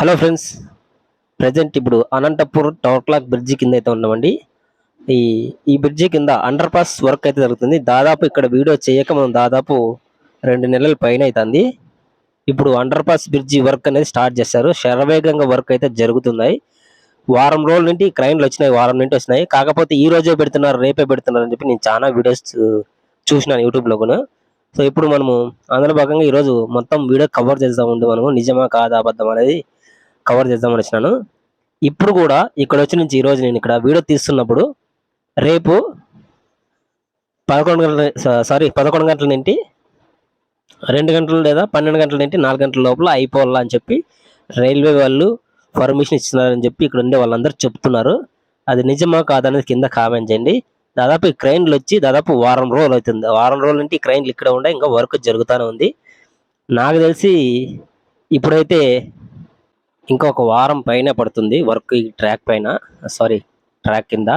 Hello friends present ఇప్పుడు Anantapur tower clock bridge కింద అయితే ఉన్నామండి. ఈ ఈ బ్రిడ్జి కింద అండర్ పాస్ వర్క్ అయితే జరుగుతుంది. దాదాపు ఇక్కడ వీడియో చేయక మనం దాదాపు రెండు నెలల పైన అవుతుంది ఇప్పుడు అండర్ పాస్ బ్రిడ్జి వర్క్ అనేది స్టార్ట్ చేశారు. శరవేగంగా వర్క్ అయితే జరుగుతున్నాయి. వారం రోజుల నుండి క్రైన్లు వచ్చినాయి వారం నుండి వచ్చినాయి కాకపోతే ఈ రోజే పెడుతున్నారు రేపే పెడుతున్నారు అని చెప్పి నేను చాలా వీడియోస్ చూసినాను యూట్యూబ్లో కూడా. సో ఇప్పుడు మనము అందులో భాగంగా ఈరోజు మొత్తం వీడియో కవర్ చేద్దాం ఉంది మనము నిజమా కాదా అబద్ధం అనేది కవర్ చేద్దామని వచ్చినాను. ఇప్పుడు కూడా ఇక్కడ వచ్చి నుంచి ఈరోజు నేను ఇక్కడ వీడియో తీస్తున్నప్పుడు రేపు పదకొండు గంటల సారీ పదకొండు గంటల నుండి రెండు గంటలు లేదా పన్నెండు గంటల నుండి నాలుగు గంటల లోపల అయిపోవాలా అని చెప్పి రైల్వే వాళ్ళు పర్మిషన్ ఇస్తున్నారని చెప్పి ఇక్కడ ఉండే వాళ్ళందరూ చెప్తున్నారు. అది నిజమా కాదనేది కింద కామెంట్ చేయండి. దాదాపు ఈ క్రైన్లు వచ్చి దాదాపు వారం రోజులు అవుతుంది. వారం రోజుల నుండి క్రైన్లు ఇక్కడ ఉండే ఇంకా వర్క్ జరుగుతూనే ఉంది. నాకు తెలిసి ఇప్పుడైతే ఇంకా ఒక వారం పైన పడుతుంది వర్క్ ఈ ట్రాక్ పైన సారీ ట్రాక్ కింద.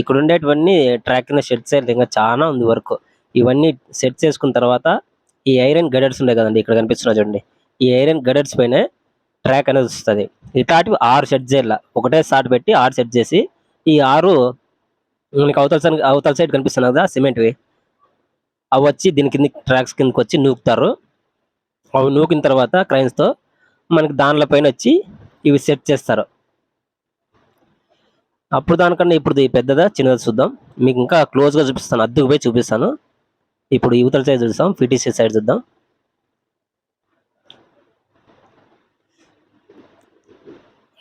ఇక్కడ ఉండేటివన్నీ ట్రాక్ కింద సెట్ చేయాలి ఇంకా చాలా ఉంది వర్క్. ఇవన్నీ సెట్ చేసుకున్న తర్వాత ఈ ఐరన్ గడర్స్ ఉన్నాయి కదండి ఇక్కడ కనిపిస్తున్నా చూడండి. ఈ ఐరన్ గడర్స్ పైన ట్రాక్ అనేది వస్తుంది. ఇట్లాంటివి ఆరు సెట్ చేయాల ఒకటే స్టార్ట్ పెట్టి ఆరు సెట్ చేసి ఈ ఆరు మనకి అవతల సైడ్ అవతల సైడ్ కనిపిస్తున్నాయి కదా సిమెంట్వి అవి వచ్చి దీని కింద ట్రాక్స్ కిందకి వచ్చి నూకుతారు. అవి నూకిన తర్వాత క్రైన్స్తో మనకి దానిలో పైన వచ్చి ఇవి సెట్ చేస్తారు. అప్పుడు దానికన్నా ఇప్పుడు పెద్దదా చిన్నదా చూద్దాం. మీకు ఇంకా క్లోజ్గా చూపిస్తాను అద్దెకు పోయి చూపిస్తాను. ఇప్పుడు యువతల సైడ్ చూద్దాం పిటిసి సైడ్ చూద్దాం.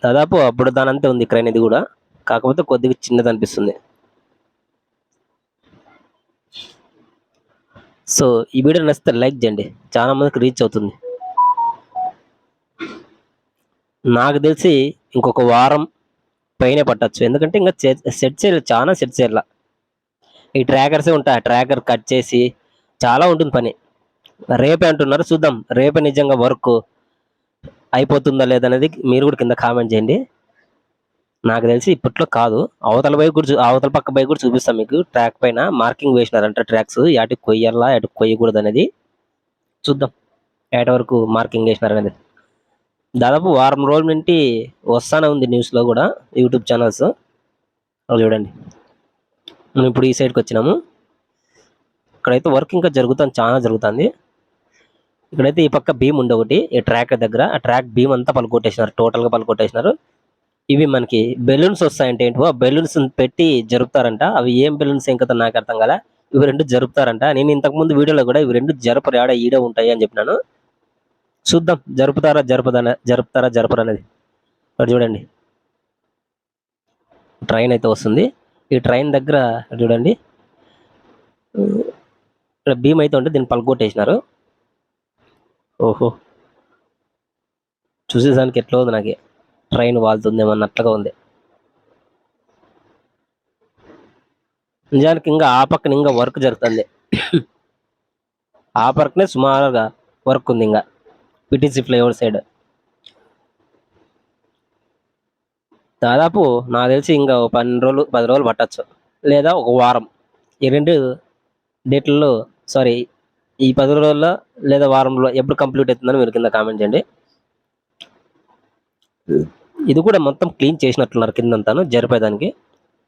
దాదాపు అప్పుడు దానంతే ఉంది క్రైన్ ఇది కూడా. కాకపోతే కొద్దిగా చిన్నది అనిపిస్తుంది. సో ఈ వీడియో నచ్చితే లైక్ చేయండి. చాలా మందికి రీచ్ అవుతుంది. నాకు తెలిసి ఇంకొక వారం పైనే పట్టచ్చు. ఎందుకంటే ఇంకా సెట్ చేయాలి చాలా సెట్ చేయాల. ఈ ట్రాకర్సే ఉంటాయి. ట్రాకర్ కట్ చేసి చాలా ఉంటుంది పని. రేపే అంటున్నారు. చూద్దాం. రేపే నిజంగా వర్క్ అయిపోతుందా లేదనేది మీరు కూడా కింద కామెంట్ చేయండి. నాకు తెలిసి ఇప్పట్లో కాదు. అవతల బైక్ కూడా చూ- అవతల పక్క బైక్ కూడా చూపిస్తాం మీకు. ట్రాక్ పైన మార్కింగ్ వేసినారంట ట్రాక్స్. యాటికి కొయ్యాలా యాటికి కొయ్యకూడదు అనేది చూద్దాం. ఎటు వరకు మార్కింగ్ వేసినారనేది. దాదాపు వారం రోజుల నుండి వస్తానే ఉంది న్యూస్లో కూడా యూట్యూబ్ ఛానల్స్. చూడండి. మనం ఇప్పుడు ఈ సైడ్కి వచ్చినాము. ఇక్కడైతే వర్క్ ఇంకా జరుగుతుంది చాలా జరుగుతుంది. ఇక్కడైతే ఈ పక్క బీమ్ ఉంది ఒకటి ఈ ట్రాక్ దగ్గర. ఆ ట్రాక్ బీమ్ అంతా పలుకొట్టేసినారు టోటల్గా పలుకొట్టేసినారు. ఇవి మనకి బెలూన్స్ వస్తాయంటే ఏంటో ఆ బెలూన్స్ పెట్టి జరుపుతారంట. అవి ఏం బెలూన్స్ ఏం కదా నాకు అర్థం కదా ఇవి రెండు జరుపుతారంట. నేను ఇంతకు ముందు వీడియోలో కూడా ఇవి రెండు జరపరు ఆడ ఈడ ఉంటాయి అని చెప్పినాను. చూద్దాం జరుపుతారా జరపదన జరుపుతారా జరపరు అనేది ఇక్కడ చూడండి. ట్రైన్ అయితే వస్తుంది. ఈ ట్రైన్ దగ్గర చూడండి. ఇక్కడ భీమ్ అయితే ఉంటే దీన్ని పలకొట్టేసినారు ఓహో. చూసేదానికి ఎట్లా ఉంది నాకు. ట్రైన్ వాళ్తుందేమో అన్నట్లుగా ఉంది. నిజానికి ఇంకా ఆ పక్కన ఇంకా వర్క్ జరుగుతుంది. ఆ పక్కనే సుమారుగా వర్క్ ఉంది ఇంకా. పిటిసి ఫ్లైఓవర్ సైడ్ దాదాపు నాకు తెలిసి ఇంకా పన్నెండు రోజులు పది రోజులు పట్టచ్చు. లేదా ఒక వారం. ఈ రెండు డేట్లలో సారీ ఈ పది రోజుల్లో లేదా వారంలో ఎప్పుడు కంప్లీట్ అవుతుందని మీరు కింద కామెంట్ చేయండి. ఇది కూడా మొత్తం క్లీన్ చేసినట్లున్నారు కిందంతాను జరిపేదానికి.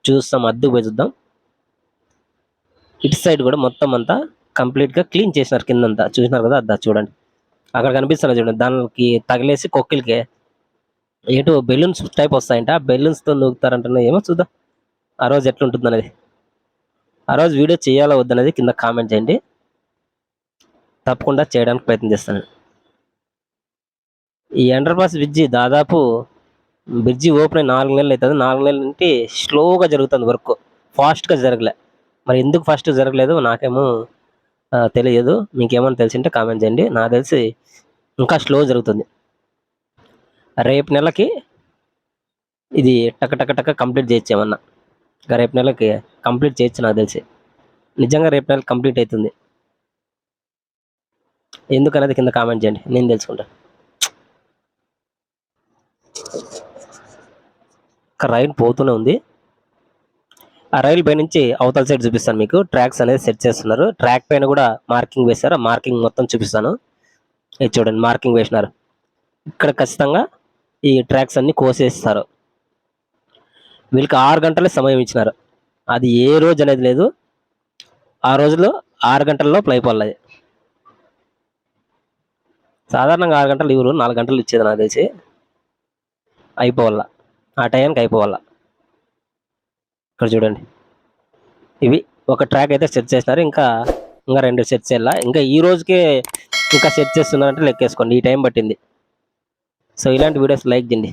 చూస్తాం అద్దె పోయి చూద్దాం. ఇటు సైడ్ కూడా మొత్తం అంతా కంప్లీట్గా క్లీన్ చేసినారు కిందంతా. చూసినారు కదా అద్దా చూడండి. అక్కడ కనిపిస్తున్నా చూడండి. దానికి తగిలేసి కొక్కిలకి. ఏటో బెలూన్స్ టైప్ వస్తాయంట. ఆ నూగుతారంటున్నా ఏమో చూద్దాం. ఆ రోజు ఎట్లుంటుంది అనేది ఆ రోజు వీడియో చేయాలా వద్దనేది కింద కామెంట్ చేయండి. తప్పకుండా చేయడానికి ప్రయత్నం చేస్తాను. ఈ ఎండర్పాస్ బ్రిడ్జి దాదాపు బ్రిడ్జి ఓపెన్ అయి నాలుగు నెలలు అవుతుంది. నాలుగు నెలల నుండి స్లోగా జరుగుతుంది వర్క్. ఫాస్ట్గా జరగలే. మరి ఎందుకు ఫాస్ట్గా జరగలేదు? నాకేమో ఆ, తెలియదు. మీకేమైనా తెలిసింటే కామెంట్ చేయండి. నాకు తెలిసి ఇంకా స్లో జరుగుతుంది. రేపు నెలకి ఇది టక టక టక కంప్లీట్ చేయొచ్చు ఏమన్నా. ఇంకా రేపు నెలకి కంప్లీట్ చేయొచ్చు నాకు తెలిసి. నిజంగా రేపు నెలకి కంప్లీట్ అవుతుంది. ఎందుకనేది కింద కామెంట్ చేయండి. నేను తెలుసుకుంటా. ఇంకా రైలు పోతూనే ఉంది. ఆ రైలు పై నుంచి అవతల సైడ్ చూపిస్తాను మీకు. ట్రాక్స్ అనేది సెట్ చేస్తున్నారు. ట్రాక్ పైన కూడా మార్కింగ్ వేశారు. ఆ మార్కింగ్ మొత్తం చూపిస్తాను. ఇది చూడండి మార్కింగ్ వేసినారు. ఇక్కడ ఖచ్చితంగా ఈ ట్రాక్స్ అన్ని కోసేస్తారు. వీళ్ళకి ఆరు గంటలే సమయం ఇచ్చినారు. అది ఏ రోజు అనేది లేదు. ఆ రోజులో ఆరు గంటల్లో అయిపోవాలి సాధారణంగా ఆరు గంటలు ఇవ్వరు నాలుగు గంటలు ఇచ్చేది నాకు తెలిసి అయిపోవాల. ఆ టైంకి అయిపోవాలా. ఇక్కడ చూడండి. ఇవి ఒక ట్రాక్ అయితే సెట్ చేసినారు. ఇంకా ఇంకా రెండు సెట్ చేయాల? ఇంకా ఈ రోజుకే ఇంకా సెట్ చేస్తున్నారంటే లెక్కేసుకోండి. ఈ టైం పట్టింది. సో ఇలాంటి వీడియోస్ లైక్ చేయండి